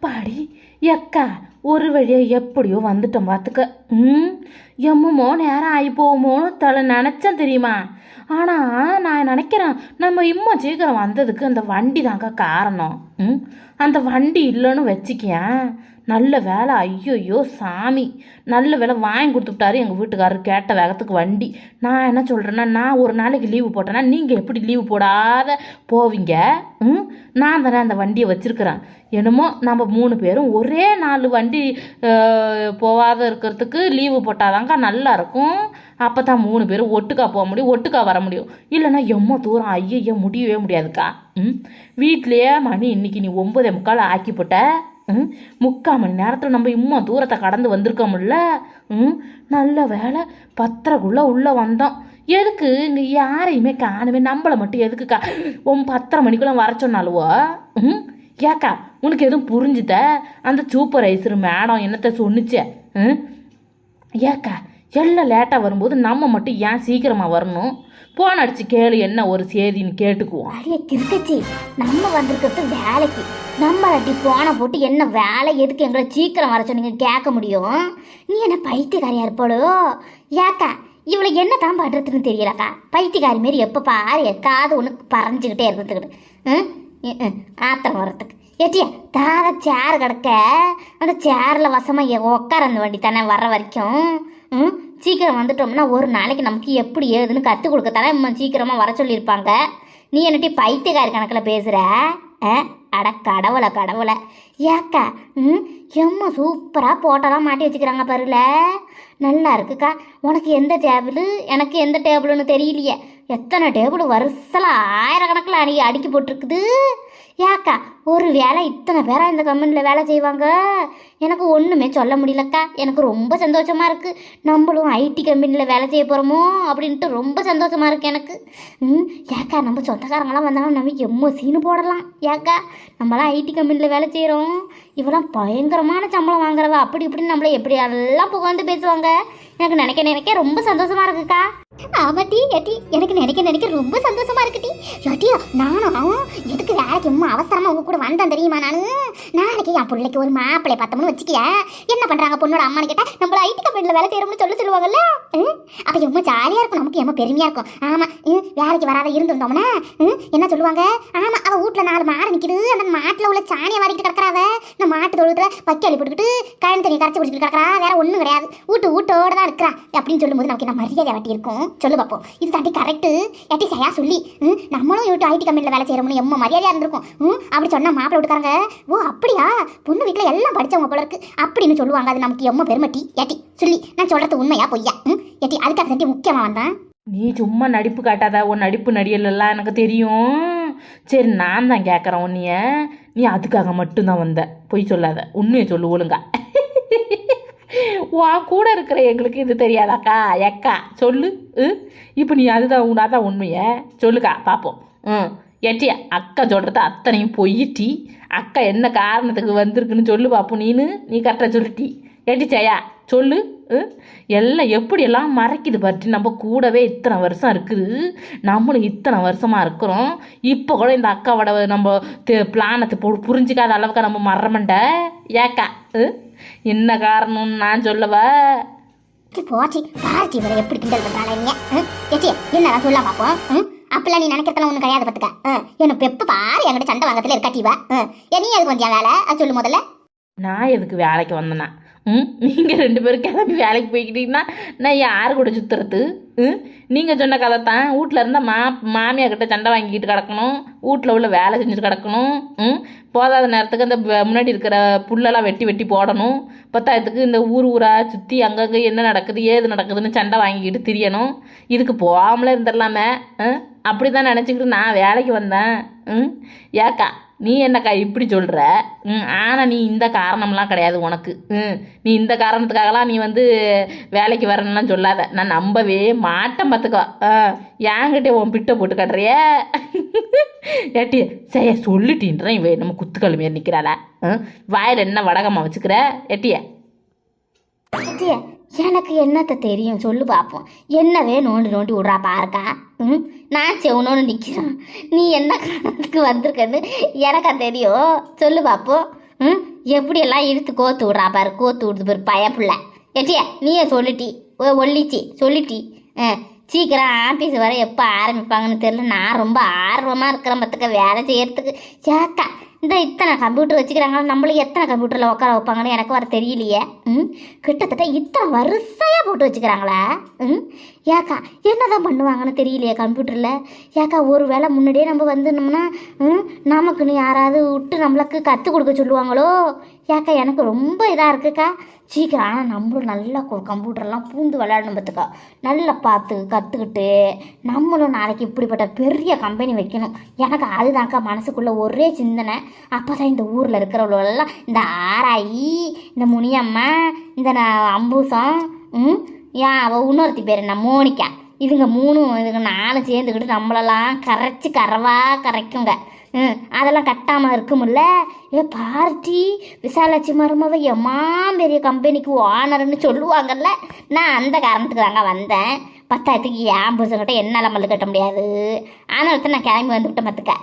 அப்பாடி. எக்கா ஒரு வழியாக எப்படியோ வந்துட்டோம் பார்த்துக்க ம் எம்முமோ நேரம் ஆகி போகுமோன்னு தலை நினச்சேன் தெரியுமா? ஆனால் நான் நினைக்கிறேன் நம்ம இம்மா சீக்கிரம் வந்ததுக்கு அந்த வண்டி தாங்க காரணம். ம் அந்த வண்டி இல்லைன்னு வச்சுக்கேன். நல்ல வேலை. ஐயோயோ சாமி. நல்ல வேலை வாங்கி கொடுத்துட்டாரு எங்கள் வீட்டுக்காரர். கேட்ட வேகத்துக்கு வண்டி. நான் என்ன சொல்கிறேன்னா நான் ஒரு நாளைக்கு லீவு போட்டேன்னா நீங்கள் எப்படி லீவு போடாத போவீங்க? ம்? நான் தானே அந்த வண்டியை வச்சுருக்கிறேன். என்னமோ நம்ம மூணு பேரும் ஒரே நாலு வண்டி போகாத இருக்கிறதுக்கு லீவு போட்டாதாங்க நல்லா இருக்கும். அப்போ தான் மூணு பேரும் ஒட்டுக்கா போக முடியும் ஒட்டுக்கா வர முடியும். இல்லைன்னா எம்மோ தூரம் ஐயையோ முடியவே முடியாதுக்கா. ம்? வீட்லேயே மணி இன்னைக்கு நீ ஒம்பதே முக்கால் ஆக்கி போட்ட. முக்கால் மணி நேரத்தில் நம்ம இம்மா தூரத்தை கடந்து வந்திருக்கோம்ல. ம்? நல்ல வேலை பத்தரைக்குள்ளே உள்ளே வந்தோம். எதுக்கு? இங்கே யாரையுமே காணுமே நம்மளை மட்டும் எதுக்குக்கா? உன் பத்தரை மணிக்குள்ளே வர சொன்னாலுவோ ம்? ஏக்கா உனக்கு எதுவும் புரிஞ்சுத? அந்த சூப்பர்வைசர் மேடம் என்னத்த சொன்னுச்சே? ம்? ஏக்கா எல்லாம் லேட்டாக வரும்போது நம்ம மட்டும் ஏன் சீக்கிரமாக வரணும்? போன் அடிச்சு கேளு என்ன ஒரு சேதின்னு கேட்டுக்குவோம். அரிய கிருக்கச்சி நம்ம வந்திருக்கிறது வேலைக்கு. நம்ம அட்டி போனை போட்டு என்ன வேலை எதுக்கு எங்களை சீக்கிரம் வர சொன்னீங்க கேட்க முடியும்? நீ என்ன பைத்தியக்காரியா இருப்பாளோ? ஏக்கா இவளை என்ன தான் பண்ணுறதுன்னு தெரியலக்கா. பைத்தியக்காரி மாரி எப்போ பாரு எத்தாவது ஒன்று பறஞ்சுக்கிட்டே இருந்துக்கிட்டு. ம்? ஆத்திரம் வர்றதுக்கு. ஏட்டியா தாத சேர் கிடக்க. அந்த சேரில் வசமாக உட்கார அந்த வண்டி தானே வர்ற வரைக்கும். சீக்கிரம் வந்துட்டோம்னா ஒரு நாளைக்கு நமக்கு எப்படி ஏதுன்னு கற்றுக் கொடுக்கத்தானே இம்மா சீக்கிரமாக வர சொல்லியிருப்பாங்க. நீ என்னட்டி பைத்தியக்காரி கணக்கில் பேசுகிற ஆ? அட கடவுளை கடவுளை. ஏக்கா ம்? எம்மா சூப்பராக போட்டோலாம் மாட்டி வச்சுக்கிறாங்க பாருல. நல்லா இருக்குக்கா. உனக்கு எந்த டேபிள்? எனக்கு எந்த டேபிள்னு தெரியலையே. எத்தனை டேபிள்? வருஷத்தில் ஆயிரக்கணக்கில் அடி அடுக்கி போட்டிருக்குது. ஏக்கா ஒரு வேலை இத்தனை பேராக இந்த கம்பெனியில் வேலை செய்வாங்க? எனக்கு ஒன்றுமே சொல்ல முடியலக்கா. எனக்கு ரொம்ப சந்தோஷமா இருக்குது நம்மளும் ஐடி கம்பெனியில் வேலை செய்ய போகிறோமோ அப்படின்ட்டு ரொம்ப சந்தோஷமா இருக்குது எனக்கு. ம் ஏக்கா நம்ம சொந்தக்காரங்களாம் வந்தாலும் நம்ம எம்மோ சீனு போடலாம். ஏக்கா நம்மளாம் ஐடி கம்பெனியில் வேலை செய்கிறோம் இவெல்லாம் பயங்கரமான சம்பளம் வாங்குறவ. அப்படி இப்படின்னு நம்மளை எப்படி எல்லாம் புகழ்ந்து பேசுவாங்க? எனக்கு நினைக்க நினைக்க ரொம்ப சந்தோஷமாக இருக்குக்கா. ஆமாட்டி ஏட்டி எனக்கு நினைக்க நினைக்க ரொம்ப சந்தோஷமா இருக்குட்டி ஏட்டி நானும் எதுக்கு வேலைக்கு ரொம்ப அவசரமா உங்க கூட வந்தேன் தெரியுமா நானு? நாளைக்கு என் பிள்ளைக்கு ஒரு மாப்பிள்ளை பார்த்தோம்னு வச்சுக்கிய. என்ன பண்றாங்க பொண்ணோட அம்மான்னு கேட்டா நம்மள ஐடி கம்பெனியில் வேலை செய்யறோம்னு சொல்ல சொல்லுவாங்கல்ல? அப்ப எம்மா ஜாலியா இருக்கும் நமக்கு எம்மா பெருமையா இருக்கும். ஆமா வேலைக்கு வராத இருந்திருந்தோம்னா என்ன சொல்லுவாங்க? ஆமா அவ வீட்ல நாலு மாடு நிக்குது அந்த மாட்டுல உள்ள சாணியை வாரிக்கிட்டு கிடக்குறாவ. இந்த மாட்டு தொழுத்துல பக்கி அள்ளி போட்டுக்கிட்டு கழனி தண்ணி கரைச்சி குடிச்சிட்டு கிடக்குறா. வேற ஒண்ணும் கிடையாது. வீட்டு வீட்டோட தான் இருக்கிறா. அப்படின்னு சொல்லும்போது நமக்கு என்ன மரியாதை வாட்டி இருக்கும்? சொல்லு பார்ப்போம் இது தாண்டி கரெக்டு ஏட்டி சரியா சொல்லி ம், நம்மளும் வீட்டு ஐடி கம்பெனியில் வேலை செய்யறோம்னு எம்ம மரியாதையாக இருந்திருக்கும். ம், அப்படி சொன்னா மாப்பிள்ளை விட்டுக்காரங்க ஓ அப்படியா? பொண்ணு வீட்டில் எல்லாம் படிச்சவங்க போல இருக்கு. அப்படின்னு சொல்லுவாங்க. அது நமக்கு எம்ம பெருமட்டி ஏட்டி. சொல்லி நான் சொல்கிறது உண்மையா பொய்யா? ம் ஏட்டி அதுக்காக தாண்டி முக்கியமாக வந்தேன். நீ சும்மா நடிப்பு காட்டாத உன் நடிப்பு நடிகலாம் எனக்கு தெரியும். சரி நான் தான் கேட்குறேன் உன்னைய. நீ அதுக்காக மட்டும்தான் வந்த. பொய் சொல்லாத. உண்மையை சொல்லு ஒழுங்கா. உன் கூட இருக்கிற எங்களுக்கு இது தெரியாதாக்கா? எக்கா சொல்லு. இப்போ நீ அதுதான் உன் அதான் உண்மையை. சொல்லுக்கா பார்ப்போம் ம் ஏட்டியா அக்கா சொல்கிறது அத்தனையும் பொய்யிட்டி. அக்கா என்ன காரணத்துக்கு வந்திருக்குன்னு சொல்லு பார்ப்போம் நீனு. நீ கரெக்டாக சொல்லிட்டி. எட்டி சொல்லு. ம்? எல்லாம் எப்படியெல்லாம் மறைக்குது பற்றி நம்ம கூடவே இத்தனை வருஷம் இருக்குது. நம்மளும் இத்தனை வருஷமாக இருக்கிறோம். இப்போ கூட இந்த அக்காவோட நம்ம பிளானத்தை போ புரிஞ்சிக்காத அளவுக்கு நம்ம மறமண்ட ஏக்கா ம்? என்ன காரணம்னு நான் சொல்லவா? போச்சு. பாரதி இவரை எப்படி கிண்டல் பண்றாங்க நீங்க? ஏச்சி என்னடா சொல்ல பாப்போம்? ம்? அப்பெல்லாம் நீ நினைக்கிறதுலாம் ஒன்றும் கிடையாது பார்த்துக்க என்ன பெப்பு பாரு என்கிட்ட சண்டை வாங்கத்துல இருக்காட்டிவா நீ அதுக்கு வந்தியா வேலை? அது சொல்லு முதல்ல. நான் எதுக்கு வேலைக்கு வந்தேனா? ம்? நீங்கள் ரெண்டு பேரும் கிளம்பி வேலைக்கு போய்க்கிட்டீங்கன்னா நான் யார் கூட சுற்றுறது ம்? நீங்கள் சொன்ன கதை தான் வீட்டில் இருந்தால் மா மாமியார் கிட்ட சண்டை வாங்கிக்கிட்டு கிடக்கணும். வீட்டில் உள்ள வேலை செஞ்சுட்டு கிடக்கணும். ம்? போதாத நேரத்துக்கு அந்த முன்னாடி இருக்கிற புல்லெல்லாம் வெட்டி வெட்டி போடணும். பத்தாயிரத்துக்கு இந்த ஊர் ஊராக சுற்றி அங்கங்கே என்ன நடக்குது ஏது நடக்குதுன்னு சண்டை வாங்கிக்கிட்டு திரியணும். இதுக்கு போகாமலே இருந்துடலாமே. ம்? அப்படி தான் நினச்சிக்கிட்டு நான் வேலைக்கு வந்தேன். ம்? ஏக்கா நீ என்னக்கா இப்படி சொல்கிற ம் ஆனால் நீ இந்த காரணம்லாம் கிடையாது உனக்கு. ம் நீ இந்த காரணத்துக்காகலாம் நீ வந்து வேலைக்கு வரணும்லாம் சொல்லாத. நான் நம்பவே மாட்டேன் பார்த்துக்கோ ஆ ஏங்கிட்டே உன் பிட்டை போட்டு கட்டுறிய? ஏட்டி சரி சொல்லிட்டீன்றேன் இவ நம்ம குத்துக்கள் மாரி நிற்கிறாள வாயில் என்ன வடகமாக வச்சுக்கிற? ஏட்டிய எனக்கு என்னத்த தெரியும்? சொல்லு பார்ப்போம் என்னவே நோண்டி நோண்டி விட்றா பாருக்கா. ம்? நான் செவனோன்னு நிற்கிறேன் நீ என்ன காரணத்துக்கு வந்திருக்கன்னு எனக்கா தெரியும். சொல்லு பார்ப்போம் ம்? எப்படியெல்லாம் இழுத்து கோத்து விட்றா பாரு கோத்து விடுது பாரு பயப்புள்ள. எட்டியா நீயே சொல்லிட்டி. ஓ ஒல்லிச்சி சொல்லிட்டி. ஆ சீக்கிரம் ஆஃபீஸ் வர எப்போ ஆரம்பிப்பாங்கன்னு தெரில நான் ரொம்ப ஆர்வமாக இருக்கிறேன் பார்த்துக்க வேலை செய்கிறதுக்கு ஏக்கா இந்த இத்தனை கம்ப்யூட்டர் வச்சுக்கிறாங்க நம்மளுக்கு எத்தனை கம்ப்யூட்டரில் உட்கார வைப்பாங்கன்னு எனக்கு வர தெரியலையே. ம்? கிட்டத்தட்ட இத்தனை வரிசையாக போட்டு வச்சுக்கிறாங்களா. ம்? ஏக்கா என்னதான் பண்ணுவாங்கன்னு தெரியலையே கம்ப்யூட்டரில் ஏக்கா ஒரு வேளை முன்னாடியே நம்ம வந்துனோம்னா ம்? நமக்குன்னு யாராவது விட்டு நம்மளுக்கு கற்றுக் கொடுக்க சொல்லுவாங்களோ? ஏக்கா எனக்கு ரொம்ப இதாக இருக்குக்கா. சீக்கிரம் ஆனால் நம்மளும் நல்லா கம்ப்யூட்டர்லாம் பூந்து விளையாடணும் பார்த்துக்கா. நல்லா பார்த்து கற்றுக்கிட்டு நம்மளும் நாளைக்கு இப்படிப்பட்ட பெரிய கம்பெனி வைக்கணும். எனக்கு அதுதான்க்கா மனசுக்குள்ளே ஒரே சிந்தனை. அப்போ தான் இந்த ஊரில் இருக்கிறவங்களெல்லாம் இந்த ஆராயி இந்த முனியம்மா இந்த அம்பூசம் ம் ஏன் அவள் இன்னொருத்தி பேர் என்ன மோனிக்கா இதுங்க மூணும் இதுங்க நானும் சேர்ந்துக்கிட்டு நம்மளெல்லாம் கரைச்சி கரவா கரைக்குங்க. அதெல்லாம் கட்டாமல் இருக்குமில்ல ஏ பார்ட்டி விசாலாட்சி மருமவ எம்மா பெரிய கம்பெனிக்கு ஓனர்னு சொல்லுவாங்கல்ல. நான் அந்த காரணத்துக்கு தாங்க வந்தேன். பத்தாயிரத்துக்கு ஏன் புருஷங்கிட்ட என்னால் மல்லு கட்ட முடியாது. அதனால தான் நான் கிளம்பி வந்துவிட்டேன் பார்த்துக்க.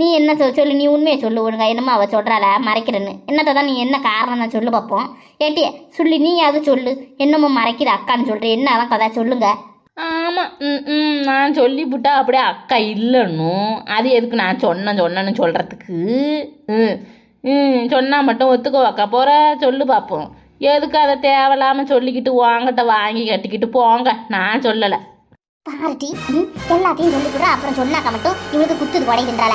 நீ என்ன சொல் சொல்லு நீ உண்மையை சொல்லு ஒழுங்கா என்னமோ அவள் சொல்கிறாள மறைக்கிறேன்னு. என்னத்தை தான் நீ என்ன காரணம் தான் சொல்லு பார்ப்போம். ஏட்டிய சொல்லி நீ அது சொல்லு. என்னமோ மறைக்கிற அக்கான்னு சொல்கிற என்ன அதான் கதை சொல்லுங்கள் ஆமாம் ம் ம் நான் சொல்லிவிட்டா அப்படியே அக்கா இல்லைன்னும் அது எதுக்கு நான் சொன்னேன் சொன்னேன்னு சொல்கிறதுக்கு ம் ம் சொன்னால் மட்டும் ஒத்துக்கோ அக்கா. போகிற சொல்லு பார்ப்போம் எதுக்கு அதை தேவையில்லாமல் சொல்லிக்கிட்டு வாங்கிட்ட வாங்கி கட்டிக்கிட்டு போங்க? நான் சொல்லலை. பாரட்டி எல்லாத்தையும் சொல்லி கூட அப்புறம் சொன்னாக்க மட்டும் இவளுக்கு குத்துது உடையுதுன்றால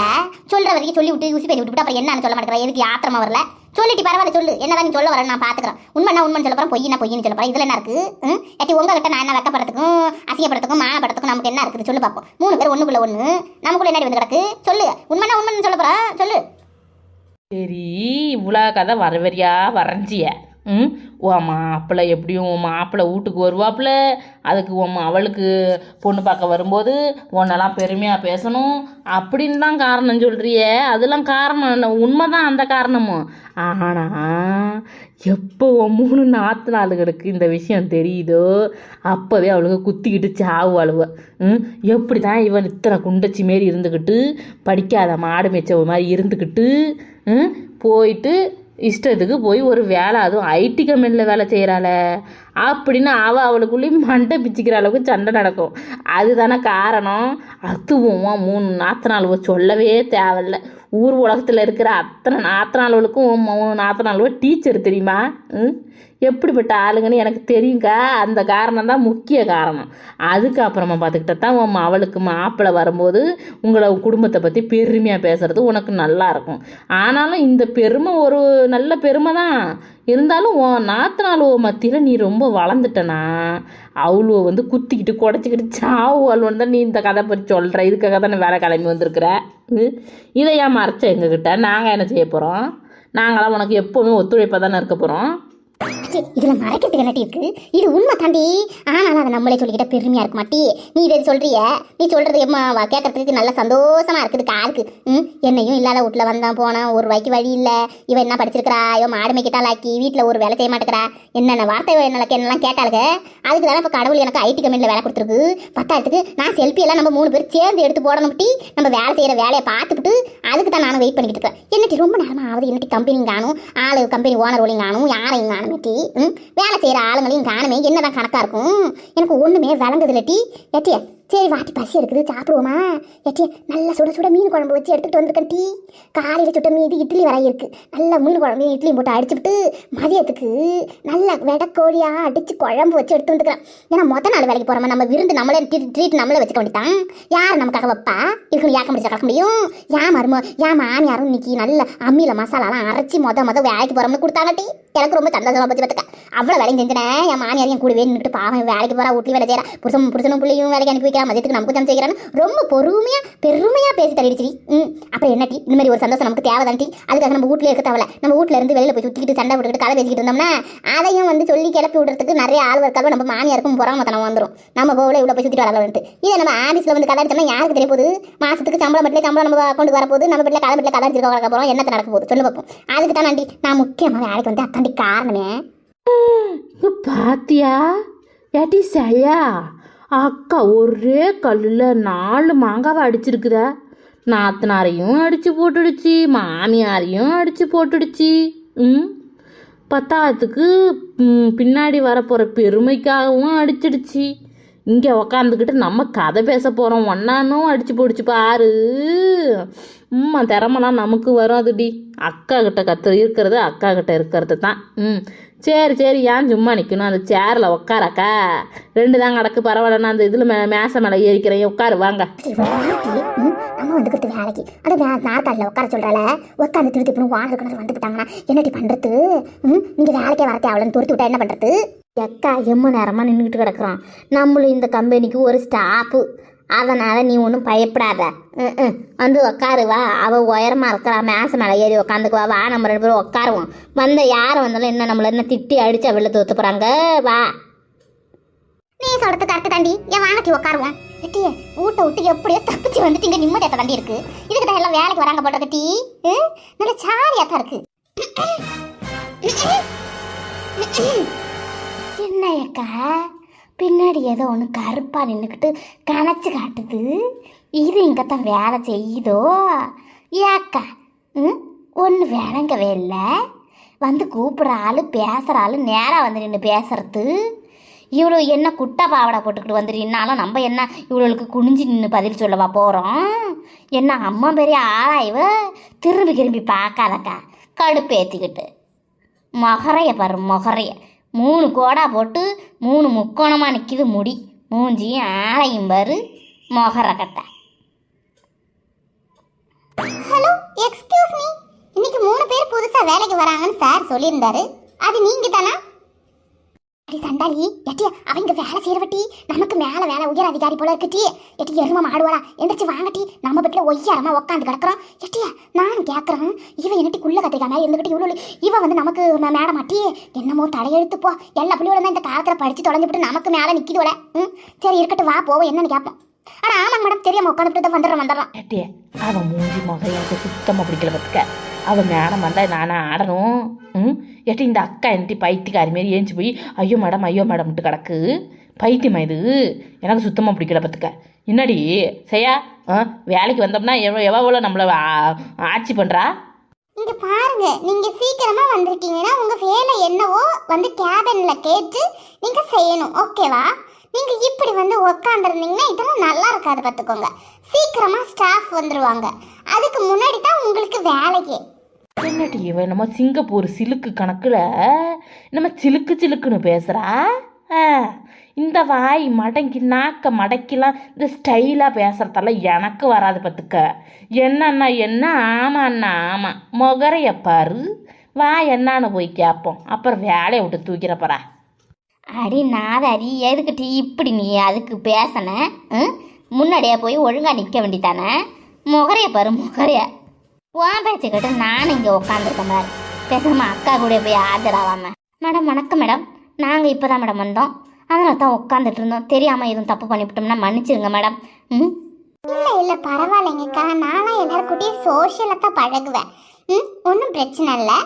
சொல்ற வரைக்கும் சொல்லி விட்டு யூசி பண்ணி விட்டு அப்புறம் என்னன்னு சொல்ல மாட்டேங்கிற. எதுக்கு ஆத்திரமா வரல? சொல்லிட்டு பரவாயில்ல சொல்லு. என்ன நீ சொல்ல வரேன் நான் பாத்துக்கிறேன். உண்மைனா உண்மை சொல்ல போறேன் பொய்னா பொய்னு சொல்ல போறேன். இதுல என்ன இருக்கு? ம்? ஏட்டி உங்ககிட்ட நான் என்ன வெக்கப்படுறதுக்கும் அசிங்கப்படுறதுக்கும் மானப்படுறதுக்கும் நமக்கு என்ன இருக்குது சொல்லு பார்ப்போம் மூணு பேர் ஒண்ணுக்குள்ள ஒண்ணு. நமக்குள்ள என்ன வந்து கிடக்கு? சொல்லு. உண்மைனா உண்மைன்னு சொல்ல போறேன். சொல்லு. சரி இவ்வளோ கதை வரவரியா வரைஞ்சிய? ம்? உன் மாப்பிள்ளை எப்படியும் உன் மாப்பிள்ளை வீட்டுக்கு வருவாப்புல. அதுக்கு உன் அவளுக்கு பொண்ணு பார்க்க வரும்போது உன்னெல்லாம் பெருமையாக பேசணும். அப்படின்னு தான் காரணம் சொல்கிறிய அதெல்லாம் காரணம் இல்லை. உண்மைதான் அந்த காரணமும் ஆனால் எப்போ மூணு நாற்று நாளுகளுக்கு இந்த விஷயம் தெரியுதோ அப்போவே அவளுக்கு குத்திக்கிட்டு சாவு அழுவ. ம்? எப்படி தான் இவன் இத்தனை குண்டச்சி மாரி இருந்துக்கிட்டு படிக்காத மாடு மேய்ச்சவ மாதிரி இருந்துக்கிட்டு போயிட்டு இஷ்டத்துக்கு போய் ஒரு வேலை அதுவும் ஐடி கம்பெனியில் வேலை செய்கிறாள அப்படின்னு அவள் அவளுக்குள்ளேயும் மண்டை பிச்சுக்கிற அளவுக்கு சண்டை நடக்கும். அதுதானே காரணம்? அதுவும் மூணு மூணு நாத்தனாளுவ சொல்லவே தேவையில்ல. ஊர் உலகத்தில் இருக்கிற அத்தனை நாத்தனாளுவளுக்கும் உன் மூணு நாத்தனாளுவ டீச்சர் தெரியுமா? ம்? எப்படிப்பட்ட ஆளுங்கன்னு எனக்கு தெரியுங்க. அந்த காரணம் தான் முக்கிய காரணம். அதுக்கப்புறமா பார்த்துக்கிட்டா தான் உன் அவளுக்கு மாப்பிள்ளை வரும்போது உங்களை குடும்பத்தை பற்றி பெருமையாக பேசுகிறது உனக்கு நல்லா இருக்கும். ஆனாலும் இந்த பெருமை ஒரு நல்ல பெருமை தான். இருந்தாலும் உன் நாத்தனாளுவ மத்தியில் நீ ரொம்ப வளர்ந்துட்டனா? அவ்வளோ வந்து குத்திக்கிட்டு குடச்சிக்கிட்டு சாவு அல்வன்னு தான் நீ இந்த கதை பற்றி சொல்கிற இதுக்காக தானே வேலை கிளம்பி வந்திருக்கிற? இதை ஏன் மறைச்ச எங்ககிட்ட? நாங்கள் என்ன செய்ய போகிறோம் நாங்களாம் உனக்கு எப்போவுமே ஒத்துழைப்பாக தானே இருக்க போகிறோம் ச்சீ, இதுல மறைக்கிறதுக்கு என்னட்டி இருக்கு இது உண்மை தாண்டி ஆனாலும் அதை நம்மளே சொல்லிக்கிட்ட பெருமையா இருக்க மாட்டி. நீ இதை சொல்றிய? நீ சொல்றது எம்மா கேட்கறதுக்கு நல்ல சந்தோஷமா இருக்குது காலுக்கு ம் என்னையும் இல்லாத வீட்டுல வந்தான் போனான் ஒரு வாய்க்கு வழி இல்ல. இவன் என்ன படிச்சிருக்கிறா? இவன் மாடு மேய்க்கிட்டாலாக்கி வீட்டுல ஒரு வேலை செய்ய மாட்டேங்கிறா. என்னென்ன வார்த்தை என்னக்கு என்னெல்லாம் கேட்டாளுங்க அதுக்கு தானே இப்போ கடவுள் எனக்கு ஐடி கம்பெனியில் வேலை கொடுத்துருக்கு. பத்தாயிரத்துக்கு நான் செல்ஃபி எல்லாம் நம்ம மூணு பேர் சேர்ந்து எடுத்து போடணும் நம்ம வேலை செய்யற வேலையை பார்த்துக்கிட்டு அதுக்கு தான் நானும் வெயிட் பண்ணிக்கிட்டு இருக்கேன். என்னட்டி ரொம்ப நேரமா ஆகுது? என்னட்டி கம்பெனி காணும் ஆளு கம்பெனி ஓனர்களையும் காணும் யாரையும் காணும் வேலை செய்யற ஆளுங்களையும் காணமே என்னதான் கணக்கா இருக்கும்? எனக்கு ஒண்ணுமே விளங்குதுல டி ஏட்டிய சரி வாட்டி பசி இருக்குது சாப்பிடுவோமா? ஏட்டிய நல்ல சுட சுட மீன் குழம்பு வச்சு எடுத்துட்டு வந்திருக்கேன் டீ. காலையில் சுட்ட மீதி இட்லி வர இருக்கு. நல்ல மீன் குழம்பு இட்லியும் போட்டு அடிச்சுட்டு மதியத்துக்கு நல்ல வெடக்கோழியாக அடிச்சு குழம்பு வச்சு எடுத்து வந்துக்கிறேன். ஏன்னா மொத்த நாள் வேலைக்கு போகிறோமா நம்ம விருந்து நம்மளே ட்ரீட் நம்மளே வச்சுக்க வேண்டியதான் யார் நமக்காக வைப்பா? இருக்கணும் ஏக்க முடிச்சா கலக்க முடியும்? ஏன் மருமோ ஏன் மாமியாரும் இன்னைக்கு நல்ல அம்மியில் மசாலாலாம் அரைச்சி மொத மொத வேலைக்கு போகிறோம்னு கொடுத்தாங்க டீ. எனக்கு ரொம்ப சந்தோஷமாக போச்சு பார்த்துக்க. அவ்வளோ வேலையும் செஞ்சினேன் என் மாமியார் என் கூடவே நின்றுட்டு பாவம் வேலைக்கு போகிறா வீட்லயும் வேலை செய்கிறா புருஷன் புருஷனும் பிள்ளையும் வேலைக்கு அனுப்பி வைக்கிறா மதியத்துக்கு நமக்கு தான் செய்கிறான்னு ரொம்ப பொறுமையாக பெருமையாக பேசி தள்ளிடுச்சு ம். அப்புறம் என்ன டீ? இந்த மாதிரி ஒரு சந்தோஷம் நமக்கு தேவைதான் டீ. அதுக்காக நம்ம வீட்டில் இருக்க தேவை நம்ம வீட்டில் இருந்து வெளியில் போய் சுற்றிக்கிட்டு சண்டை விட்டுக்கிட்டு கதை பேசிக்கிட்டு இருந்தோம்னா அதையும் வந்து சொல்லி கிளப்பி விடுறதுக்கு நிறைய ஆள் இருக்காலும் நம்ம மாமியாருக்கும் பொறாமத்தனம் வந்துடும் நம்ம போகல இவ்வளோ போய் சுற்றிட்டு வரலாம்ட்டு இதை நம்ம ஆஃபீஸில் வந்து கதை அடிச்சோம்னா யாருக்கு தெரிய போகுது? மாதத்துக்கு சம்பளம் பட்டிலே சம்பளம் நம்ம அக்கௌண்ட் வரப்போகுது நம்ம வீட்டில் கதை பட்டில கதை அடிச்சிருக்க வளர்க்க போகிறோம் என்னத்தை நடக்க போகுது? சொல்லு பார்ப்போம் அதுக்கு தான் நன்றி நான் முக்கியமாக வேலைக்கு வந்து அத்தாண்டி காரணமே. பாத்தியா? ஏட்டி சரியா அக்கா ஒரே கல்லில் நாலு மாங்காவை அடிச்சிருக்குதா. நாத்தனாரையும் அடித்து போட்டுடுச்சு மாமியாரையும் அடித்து போட்டுடுச்சு. ம்? பத்தாவதுக்கு பின்னாடி வரப்போகிற பெருமைக்காகவும் அடிச்சிடுச்சு. இங்கே உக்காந்துக்கிட்டு நம்ம கதை பேச போகிறோம் ஒன்னானும் அடித்து பிடிச்சி பாரு. உம்மா திறமெல்லாம் நமக்கு வரும் அதுடி அக்கா கிட்ட கற்று இருக்கிறது அக்கா கிட்ட இருக்கிறது தான். ம். சரி சரி ஏன் சும்மா நிற்கணும் அந்த சேரில் உட்காரக்கா ரெண்டு தான் கிடக்கு பரவாயில்ல நான் அந்த இதில் மே மேச மேலே ஏறிக்கிறேன். உட்காரு வாங்க. அம்மா வந்து கொடுத்து வேலைக்கு. அந்த நாற்காலில் உட்கார சொல்கிறால உட்காந்து திருத்தி இப்போ வாங்க கொண்டு வந்துட்டாங்கன்னா என்னடி பண்ணுறது ம் நீங்கள் வேலைக்கே வரத்தே அவளை துருத்தி விட்டா என்ன பண்ணுறது எக்கா எம்ம நேரமாக நின்றுக்கிட்டு கிடக்குறான். நம்மளும் இந்த கம்பெனிக்கு ஒரு ஸ்டாஃபு அதனால் நீ ஒன்றும் பயப்படாத. ம், வந்து உக்காருவா அவள் உயரமாக இருக்கிறா. மேச மேலே ஏறி உக்காந்துக்குவா வா. நம்ம ரெண்டு பேரும் உட்காருவோம் வந்த யார் வந்தாலும் என்ன நம்மள என்ன திட்டி அடிச்சா வெளில தோத்து போகிறாங்க வா. நீ சொல்கிறது கரெக்டு தாண்டி. என் வாங்கட்டி உட்காருவோம் எட்டியே ஊட்ட விட்டு எப்படியோ தப்பிச்சு வந்துட்டு இங்கே நிம்மதியாக தாண்டி இருக்கு. இதுக்கு தான் எல்லாம் வேலைக்கு வராங்க போட்ட கட்டி நல்ல சாரியாக தான் இருக்கு. என்ன அக்கா? பின்னாடி ஏதோ ஒன்று கருப்பாக நின்றுக்கிட்டு கணச்சு காட்டுது. இது இங்கே தான் வேலை செய்யுதோ? ஏக்கா ம்? ஒன்று விளங்கவே இல்லை. வந்து கூப்பிட்ற ஆள் பேசுகிற ஆள் நேராக வந்து நின்று பேசுறது. இவ்வளோ என்ன குட்டை பாவாடை போட்டுக்கிட்டு வந்துடுனாலும் நம்ம என்ன இவ்வளோக்கு குனிஞ்சு நின்று பதில் சொல்லவா போகிறோம் என்ன அம்மா பெரிய ஆளா திரும்பி திரும்பி பார்க்காதக்கா. கடுப்பு ஏற்றிக்கிட்டு மொகரைய பாரு மொகரைய. மூணு கோடா போட்டு மூணு முக்கோணமாக நிற்கிது முடி. மூஞ்சியும் ஆளையும் பாரு மொகர ஹலோ எக்ஸ்கியூஸ் மீ இன்னைக்கு மூணு பேர் புதுசாக வேலைக்கு வராங்கன்னு சார் சொல்லியிருந்தாரு. அது நீங்கள் தானா அடி சண்டாளி எட்டி அவங்க வேலை செய்யறவட்டி நமக்கு மேல வேலை உயர் அதிகாரி போல இருக்குட்டி எட்டி எரும மாடுவாடா எந்திரிச்சு வாங்கட்டி நம்ம வீட்டுல ஒய்யாரமா உட்காந்து கிடக்குறோம். எட்டிய நான் கேட்கறேன் இவன் என்னட்டி குள்ள கத்திரிக்கா? மாதிரி இருந்துகிட்டு இவ்வளோ இவ வந்து நமக்கு மேடம் மாட்டி என்னமோ தலையெழுத்து போ. எல்லா பிள்ளையோட தான் இந்த காலத்துல படிச்சு தொலைஞ்சுட்டு நமக்கு மேல நிக்கிதுவல ம்? சரி இருக்கட்டும் வா போவோம் என்னன்னு கேட்போம் ஆனா ஆமாங்க மேடம் தெரியாம உட்காந்துட்டு தான் வந்துடுறோம் வந்துடுறோம் அவன் மூஞ்சி முகம் எனக்கு பிடிக்கல பத்துக்க. அவன் மேடம் வந்தா நானா ஆடணும். ம்? ஏட்டி இந்த அக்கா என்னட்டி பைத்தியக்காரி மாரி ஏஞ்சி போய் ஐயோ மேடம் ஐயோ மேடம்ட்டு கிடக்கு. பைத்தியமா இது? எனக்கு சுத்தமாக பிடிக்கல பார்த்துக்க என்னடி? செய்யா ஆ வேலைக்கு வந்தோம்னா எவ்வளோ எவ்வளோ நம்மளை ஆட்சி பண்ணுறா இங்க பாருங்க நீங்க சீக்கிரமா வந்திருக்கீங்கன்னா உங்க வேலை என்னவோ வந்து கேபின்ல கேட்டு நீங்க செய்யணும். ஓகேவா? நீங்க இப்படி வந்து உக்காந்துருந்தீங்கன்னா இதெல்லாம் நல்லா இருக்காது பார்த்துக்கோங்க சீக்கிரமா ஸ்டாஃப் வந்துருவாங்க. அதுக்கு முன்னாடி தான் உங்களுக்கு வேலைக்கு என்னடி இவன் நம்ம சிங்கப்பூர் சிலுக்கு கணக்கில் நம்ம சிலுக்கு சிலுக்குன்னு பேசுகிறா ஆ, இந்த வாய் மடங்கி நாக்க மடக்கிலாம் இந்த ஸ்டைலாக பேசுகிறதெல்லாம் எனக்கு வராது பார்த்துக்க. என்னன்னா என்ன? ஆமாண்ணா ஆமாம் முகரைய பாரு. வா என்னான்னு போய் கேட்போம் அப்புறம் வேலையை விட்டு தூக்கிறப்பறா அடி நாதாரி எதுக்கிட்ட இப்படி நீ அதுக்கு பேசின? முன்னாடியே போய் ஒழுங்காக நிற்க வேண்டித்தானே முகரைய பாரு முகரைய. உன் பேச்சுக்கிட்டு நானும் இங்கே உட்காந்துருக்கேன் பாரு பேசாம அக்கா கூட போய் ஆஜராவாம. மேடம் வணக்கம் மேடம். நாங்கள் இப்போ தான் மேடம் வந்தோம். அதனால தான் உட்காந்துட்டு இருந்தோம். தெரியாமல் எதுவும் தப்பு பண்ணிவிட்டோம்னா மன்னிச்சிருங்க மேடம். ம்? இல்லை இல்லை பரவாயில்லைங்கக்கா. நானும் எல்லாரும் கூட்டியும் சோஷியலாக தான் பழகுவேன். ம் ஒன்றும் பிரச்சனை இல்லை.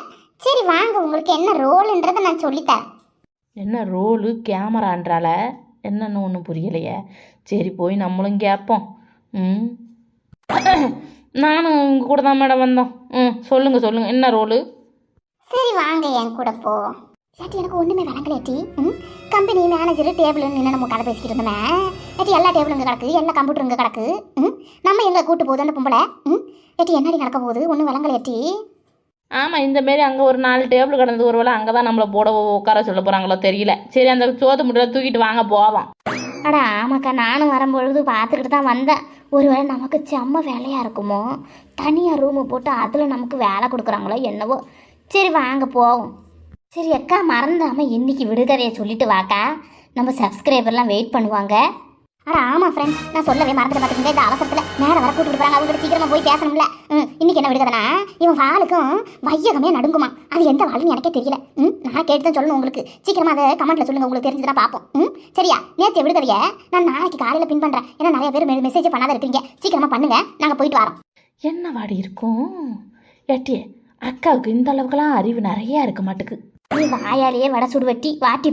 சரி வாங்க. உங்களுக்கு என்ன ரோலுன்றதை நான் சொல்லித்தரேன். என்ன ரோலு? கேமரான்றால? என்னன்னு ஒன்றும் புரியலையே. சரி போய் நம்மளும் கேட்போம். ம்? நானும் உங்கள் கூட தான் மேடம் வந்தோம். ம் சொல்லுங்கள் சொல்லுங்கள் என்ன ரோலு? சரி வாங்க என் கூட போ. ஏட்டி எனக்கு ஒண்ணுமே விளங்கலேட்டி ம்? கம்பெனி மேனேஜர் டேபிள் நின்று நம்ம கதை பேசிக்கிட்டு இருந்தோமே. ஏட்டி எல்லா டேபிளும் இங்கே கிடக்கு எல்லா கம்ப்யூட்டர் இங்கே கிடக்கு. ம்? நம்ம எங்கே கூட்டு போகுது அந்த பொம்பளை. ம்? ஏட்டி என்னடி நடக்க போகுது? ஒன்றும் விளங்கலேட்டி ஆமாம் இந்த மாரி அங்கே ஒரு நாலு டேபிள் கிடந்தது. ஒரு வேளை அங்கே தான் நம்மளை போட உட்கார சொல்ல போகிறாங்களோ தெரியல. சரி அந்த சோத்து முட்டை தூக்கிட்டு வாங்க போவோம். அடா ஆமாக்கா நானும் வரும்பொழுது பார்த்துக்கிட்டு தான் வந்தேன். ஒருவேளை நமக்கு செம்ம வேலையாக இருக்குமோ? தனியாக ரூமு போட்டு அதில் நமக்கு வேலை கொடுக்குறாங்களோ என்னவோ? சரி வாங்க போவோம். சரி அக்கா மறந்தாமல் இன்றைக்கி விடுகதையை சொல்லிட்டு வாக்கா. நம்ம சப்ஸ்கிரைபர்லாம் வெயிட் பண்ணுவாங்க. அட ஆமாம் ஃப்ரெண்ட்ஸ் நான் சொல்லவே மறந்துட்டு பார்த்துக்கிங்க. இந்த அவசரத்தில் நேரம் வர கூட்டிட்டு போகிறாங்க அவங்க சீக்கிரமாக போய் பேசணும்ல. இன்னைக்கு என்ன விடுகதைனா இவன் வாளுக்கும் வையகமே நடுங்குமா? அது எந்த வாளுன்னு எனக்கே தெரியல. ம் நான் கேட்டு தான் சொல்லணும் உங்களுக்கு. சீக்கிரமாக அதை கமெண்ட்டில் சொல்லுங்கள் உங்களுக்கு தெரிஞ்சதுன்னா பார்ப்போம். ம் சரியா? நேற்று விடுதலையை நான் நாளைக்கு காலையில் பின் பண்ணுறேன் ஏன்னா நிறைய பேர் மெசேஜ் பண்ணாத இருக்கீங்க சீக்கிரமாக பண்ணுங்க. நாங்கள் போயிட்டு வரோம். என்ன வாடி இருக்கும்? ஏட்டியே அக்காவுக்கு இந்த அளவுக்குலாம் அறிவு நிறையா இருக்க மாட்டுக்கு. நீ வாயாலேயே வடை சுடு வெட்டி வாட்டி